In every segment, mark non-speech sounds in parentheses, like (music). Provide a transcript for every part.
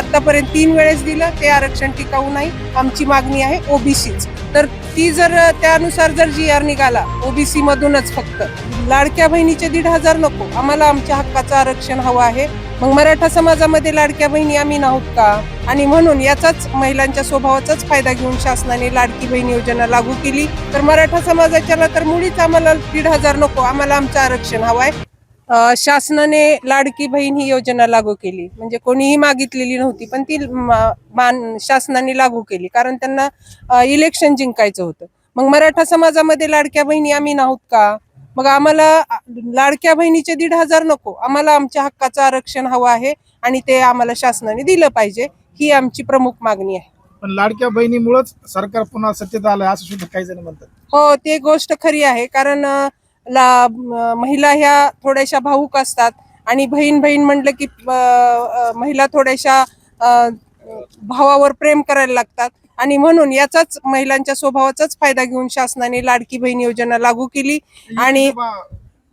आतापर्यंत तीन वेळेस दिलं ते आरक्षण टिकाऊ नाही आमची मागणी आहे ओबीसीच तर ती जर त्यानुसार जर जी आर निघाला ओबीसी मधूनच फक्त. लाडक्या बहिणीचे दीड हजार नको. आम्हाला आमच्या हक्काचं आरक्षण हवं आहे. मग मराठा समाजामध्ये लाडक्या बहिणी आम्ही नाहोत का? आणि म्हणून याचाच महिलांच्या स्वभावाचाच फायदा घेऊन शासनाने लाडकी बहीण योजना लागू केली. तर मराठा समाजाच्याला तर मुळीच आम्हाला दीड हजार नको. आम्हाला आमचं आरक्षण हवं आहे. शासनाने लाडकी बहीण ही योजना लागू केली. म्हणजे कोणीही मागितलेली नव्हती पण ती मान- शासनाने लागू केली. कारण त्यांना इलेक्शन जिंकायचं होतं. मग मराठा समाजामध्ये लाडक्या बहिणी आम्ही नाहोत का? मग आम्हाला लाडक्या बहिणीचे दीड हजार नको. आम्हाला आमच्या हक्काचं आरक्षण हवं आहे आणि ते आम्हाला शासनाने दिलं पाहिजे. ही आमची प्रमुख मागणी आहे. पण लाडक्या बहिणीमुळेच सरकार पुन्हा सत्तेत आलं असं सुद्धा काही जण म्हणतात. हो ते गोष्ट खरी आहे. कारण ला महिला ह्या थोड्याशा भाऊक असतात. आणि बहीण बहीण म्हटलं की महिला थोड्याशा भावावर प्रेम करायला लागतात. आणि म्हणून याचाच महिलांच्या स्वभावाचाच फायदा घेऊन शासनाने लाडकी बहीण योजना लागू केली. आणि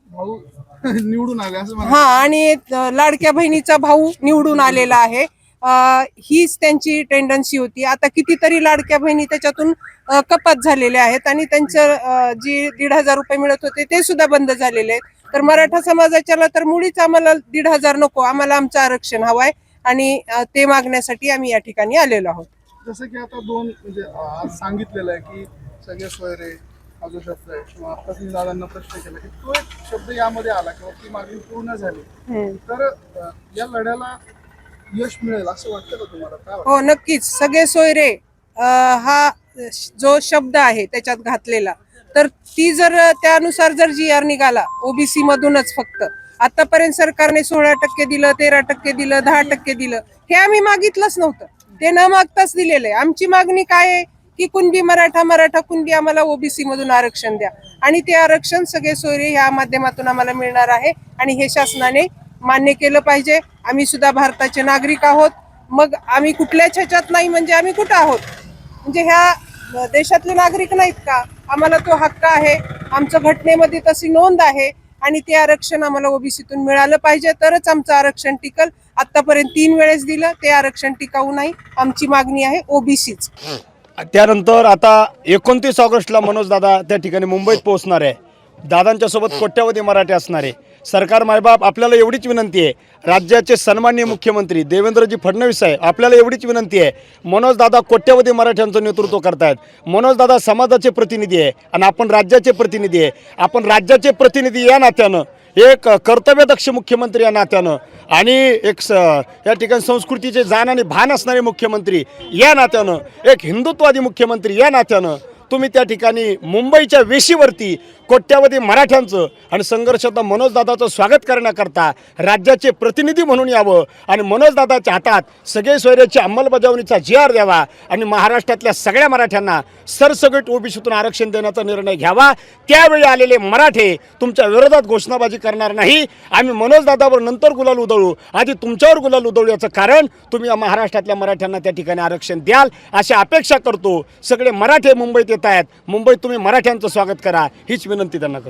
(laughs) निवडून आले हा आणि लाडक्या बहिणीचा भाऊ निवडून आलेला आहे. हीच त्यांची टेंडन्सी होती. आता कितीतरी लाडक्या बहिणी त्याच्यातून कपात झालेल्या आहेत आणि त्यांचं जी दीड हजार रुपये मिळत होते ते सुद्धा बंद झालेले आहेत. तर मराठा समाजाच्याला तर मुळीच आम्हाला दीड हजार नको. आम्हाला आमचं आरक्षण हवंय आणि ते मागण्यासाठी आम्ही या ठिकाणी आलेलो आहोत. जसं की आता दोन म्हणजे आज सांगितलेलं आहे की सगळे सोयरे हा जो शब्द आहे किंवा आता तुम्ही दादांना प्रश्न केला की तो एक शब्द यामध्ये आला किंवा ती मागणी पूर्ण झाली. तर या लढ्याला यश मिळेल असं वाटतं का तुम्हाला? काय वाटतं? हो नक्कीच. सगळे सोयरे अ, हा जो शब्द आहे त्याच्यात घातलेला. तर ती जर त्यानुसार जर जी आर निघाला ओबीसी मधूनच फक्त. आतापर्यंत सरकारने सोळा टक्के दिलं तेरा टक्के दिलं दहा टक्के दिलं. हे आम्ही मागितलंच नव्हतं. ते न मागताच दिलेलं आहे. आमची मागणी काय आहे? की कुणबी मराठा मराठा कुणबी आम्हाला ओबीसी मधून आरक्षण द्या. आणि ते आरक्षण सगळे सोयरे ह्या माध्यमातून आम्हाला मिळणार आहे. आणि हे शासनाने मान्य केलं पाहिजे. आम्ही सुद्धा भारताचे नागरिक आहोत. मग आम्ही कुठल्याच ह्याच्यात नाही म्हणजे आम्ही कुठं आहोत? म्हणजे ह्या देशातले नागरिक नाहीत का? आम्हाला तो हक्क आहे. आमचं घटनेमध्ये तशी नोंद आहे. आणि ते आरक्षण आम्हाला ओबीसीतून मिळालं पाहिजे. तरच आमचं आरक्षण टिकल. आतापर्यंत तीन वेळेस दिलं. ते आरक्षण टिकाऊ नाही. आमची मागणी आहे ओबीसीच. त्यानंतर आता एकोणतीस ऑगस्टला मनोज दादा त्या ठिकाणी मुंबईत पोहोचणार आहे. दादांच्या सोबत कोट्यावधी मराठी असणार आहे. सरकार मायबाप आपल्याला एवढीच विनंती आहे. राज्याचे सन्माननीय मुख्यमंत्री देवेंद्रजी फडणवीस आहे आपल्याला एवढीच विनंती आहे. मनोज दादा कोट्यावधी मराठ्यांचं नेतृत्व करतायत. मनोज दादा समाजाचे प्रतिनिधी आहे आणि आपण राज्याचे प्रतिनिधी आहे. आपण राज्याचे प्रतिनिधी या नात्यानं एक कर्तव्यदक्ष मुख्यमंत्री या नात्यानं आणि एक स या ठिकाणी संस्कृतीचे जाण आणि भान असणारे मुख्यमंत्री या नात्यानं एक हिंदुत्वादी मुख्यमंत्री या नात्यानं तुम्ही त्या ठिकाणी मुंबईच्या वेशीवरती कोट्यावधी मराठ्यांचं आणि संघर्षात मनोजदादाचं स्वागत करण्याकरता राज्याचे प्रतिनिधी म्हणून यावं आणि मनोजदादाच्या हातात सगळे सोयऱ्याची अंमलबजावणीचा जी आर द्यावा आणि महाराष्ट्रातल्या सगळ्या मराठ्यांना सरसगट ओबीसीतून आरक्षण देण्याचा निर्णय घ्यावा. त्यावेळी आलेले मराठे तुमच्या विरोधात घोषणाबाजी करणार नाही. आम्ही मनोजदादावर नंतर गुलाल उधळू. आधी तुमच्यावर गुलाल उधळू याचं कारण तुम्ही या महाराष्ट्रातल्या मराठ्यांना त्या ठिकाणी आरक्षण द्याल. अशी अपेक्षा करतो सगळे मराठे मुंबईत येत आहेत मुंबईत तुम्ही मराठ्यांचं स्वागत करा. हीच विनंती त्यांना करतो.